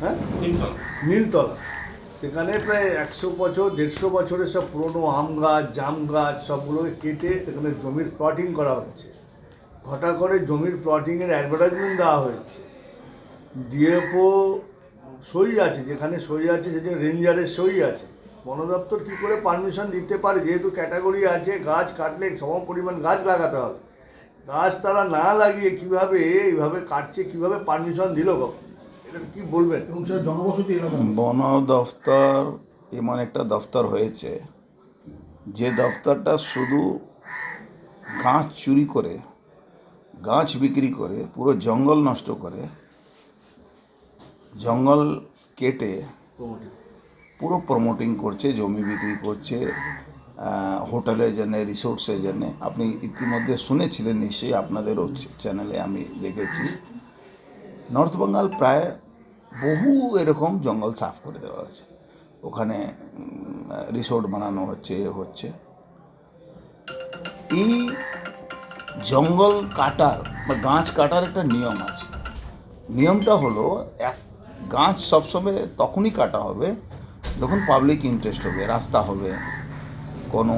হ্যাঁ? নীলতলা। সেখানে প্রায় একশো বছর দেড়শো বছরের সব পুরনো আম গাছ জাম গাছ সবগুলোকে কেটে সেখানে জমির প্লটিং করা হচ্ছে। ঘটা করে জমির প্লটিংয়ের অ্যাডভার্টাইজমেন্ট দেওয়া হয়েছে। ডিএফও সই আছে যেখানে সই আছে সেখানে রেঞ্জারের সই আছে। বন দপ্তর কী করে পারমিশন দিতে পারে? যেহেতু ক্যাটাগরি আছে গাছ কাটলে সম পরিমাণ গাছ লাগাতে হবে। গাছ তারা না লাগিয়ে কীভাবে এইভাবে কাটছে কীভাবে পারমিশন দিল কখন? কি বলবেন? এবং সেটা জনবসতি এলাকা বন দফতর এমন একটা দফতর হয়েছে যে দফতরটা শুধু গাছ চুরি করে গাছ বিক্রি করে পুরো জঙ্গল নষ্ট করে জঙ্গল কেটে পুরো প্রমোটিং করছে জমি বিক্রি করছে হোটেলের জন্যে রিসোর্টসের জন্যে। আপনি ইতিমধ্যে শুনেছিলেন নিশ্চয়ই আপনাদেরও চ্যানেলে আমি দেখেছি। নর্থ বেঙ্গল প্রায় বহু এরকম জঙ্গল সাফ করে দেওয়া হয়েছে। ওখানে রিসোর্ট বানানো হচ্ছে হচ্ছে। এই জঙ্গল কাটার বা গাছ কাটার একটা নিয়ম আছে। নিয়মটা হলো, এক গাছ সবসময় তখনই কাটা হবে যখন পাবলিক ইন্টারেস্ট হবে, রাস্তা হবে। কোনো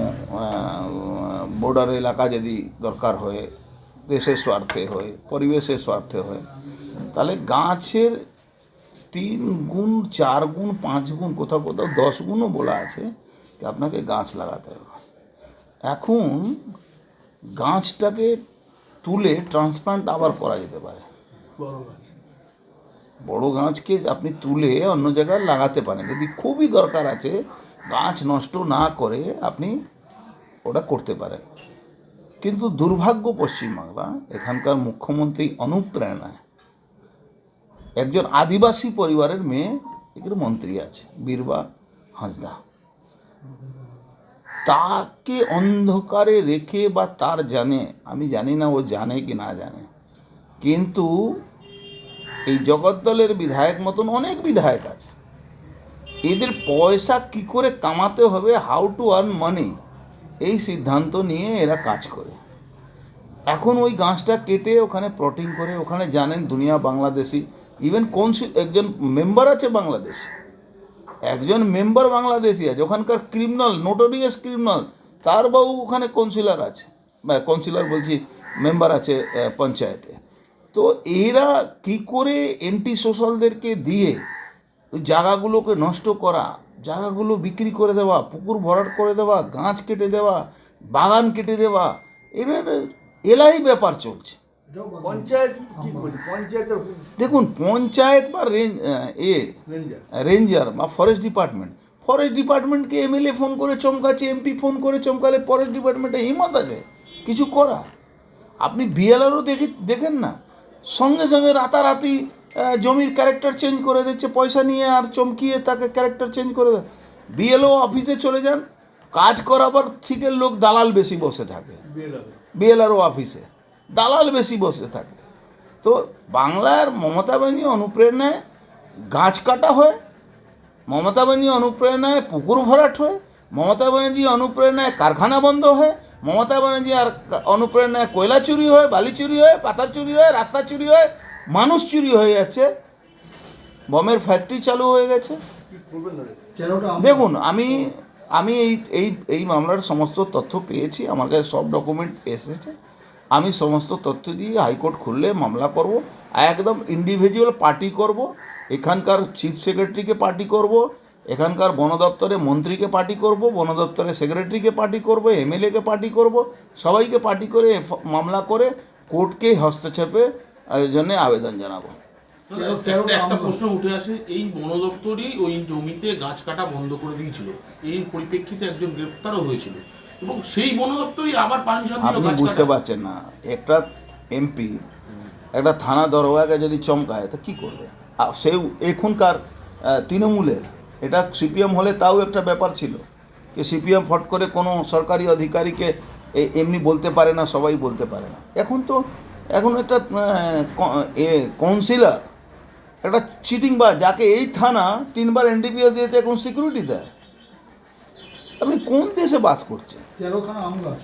বর্ডার এলাকা যদি দরকার হয়, দেশের স্বার্থে হয়, পরিবেশের স্বার্থে হয়, তাহলে গাছের তিন গুণ চার গুণ পাঁচ গুণ কোথাও কোথাও দশ গুণও বলা আছে যে আপনাকে গাছ লাগাতে হবে। এখন গাছটাকে তুলে ট্রান্সপ্লান্ট আবার করা যেতে পারে। বড় গাছ। বড় গাছকে আপনি তুলে অন্য জায়গায় লাগাতে পারেন। যদি খুবই দরকার আছে গাছ নষ্ট না করে আপনি ওটা করতে পারেন। কিন্তু দুর্ভাগ্য পশ্চিমবাংলা এখানকার মুখ্যমন্ত্রী অনুপ্রেরণায় একজন আদিবাসী পরিবারের মেয়ে এখানে মন্ত্রী আছে, বীরবা হাঁসদা। তাকে অন্ধকারে রেখে বা তার জানে, আমি জানি না ও জানে কি না জানে। কিন্তু এই জগদ্দলের বিধায়ক মতন অনেক বিধায়ক আছে। এদের পয়সা কি করে কামাতে হবে হাউ টু আর্ন মানি এই সিদ্ধান্ত নিয়ে এরা কাজ করে। এখন ওই গাছটা কেটে ওখানে প্লটিং করে, ওখানে জানেন দুনিয়া বাংলাদেশি ইভেন কোন একজন মেম্বার আছে বাংলাদেশ, একজন মেম্বার বাংলাদেশি আছে, ওখানকার ক্রিমিনাল নোটোরিয়াস ক্রিমিনাল তার বাবু ওখানে কাউন্সিলর আছে, বা কাউন্সিলর বলছি মেম্বার আছে পঞ্চায়েতে। তো এরা কি করে এন্টি সোশ্যালদেরকে দিয়ে ওই জায়গাগুলোকে নষ্ট করা, জায়গাগুলো বিক্রি করে দেওয়া, পুকুর ভরাট করে দেওয়া, গাছ কেটে দেওয়া, বাগান কেটে দেওয়া এবার এলাই ব্যাপার চলছে। পঞ্চায়েত কি করছে পঞ্চায়েতের দেখুন পঞ্চায়েত বা রেঞ্জ এ রেঞ্জার। রেঞ্জার বা ফরেস্ট ডিপার্টমেন্ট ফরেস্ট ডিপার্টমেন্টকে এমএলএ ফোন করে চমকাচ্ছে এমপি ফোন করে চমকালে ফরেস্ট ডিপার্টমেন্টে হিম্মত আছে কিছু করা আপনি বিএলআরও দেখে দেখেন না? সঙ্গে সঙ্গে রাতারাতি জমির ক্যারেক্টার চেঞ্জ করে দিচ্ছে পয়সা নিয়ে আর চমকিয়ে তাকে ক্যারেক্টার চেঞ্জ করে দেয়। বিএলও অফিসে চলে যান কাজ করাবার থেকে লোক দালাল বেশি বসে থাকে। বিএলআর বিএলআরও অফিসে দালাল বেশি বসে থাকে। তো বাংলার মমতা ব্যানার্জি অনুপ্রেরণায় গাছ কাটা হয় মমতা ব্যানার্জি অনুপ্রেরণায় পুকুর ভরাট হয় মমতা ব্যানার্জি অনুপ্রেরণায় কারখানা বন্ধ হয় মমতা ব্যানার্জি আর অনুপ্রেরণায় কয়লা চুরি হয়, বালি চুরি হয়, পাতা চুরি হয়, রাস্তা চুরি হয়, মানুষ চুরি হয়ে যাচ্ছে। বমের ফ্যাক্টরি চালু হয়ে গেছে। দেখুন, আমি আমি এই এই এই মামলার সমস্ত তথ্য পেয়েছি, আমার কাছে সব ডকুমেন্ট এসেছে। আমি সমস্ত তথ্য দিয়ে হাইকোর্ট খুললে মামলা করব, একদম ইন্ডিভিজুয়াল পার্টি করব, এখানকার চিফ সেক্রেটারিকে পার্টি করব, এখানকার বন দপ্তরের মন্ত্রীকে পার্টি করব, বন দপ্তরের সেক্রেটারিকে পার্টি করব এমএলএকে পার্টি করব, সবাইকে পার্টি করে মামলা করে কোর্টকে হস্তক্ষেপের জন্য আবেদন জানাব। একটা প্রশ্ন উঠে আসে, এই বন দপ্তরই ওই জমিতে গাছ কাটা বন্ধ করে দিয়েছিল। এই পরিপ্রেক্ষিতে একজন গ্রেপ্তারও হয়েছিল। এবং সেই বন দপ্তরই আবার পারমিশন আপনি বুঝতে পারছেন না। একটা এমপি একটা থানা দরওয়াকে যদি চমকায় তা কী করবে? সেও এখনকার তৃণমূলের। এটা সিপিএম হলে তাও একটা ব্যাপার ছিল যে সিপিএম ফট করে কোনো সরকারি অধিকারীকে এমনি বলতে পারে না সবাই বলতে পারে না। এখন তো এখন একটা এ কাউন্সিলর একটা চিটিং বা যাকে এই থানা তিনবার এনডিপিএস দিয়েছে এখন সিকিউরিটি দেয়। আপনি কোন দেশে বাস করছেন তেরোখানা আম গাছ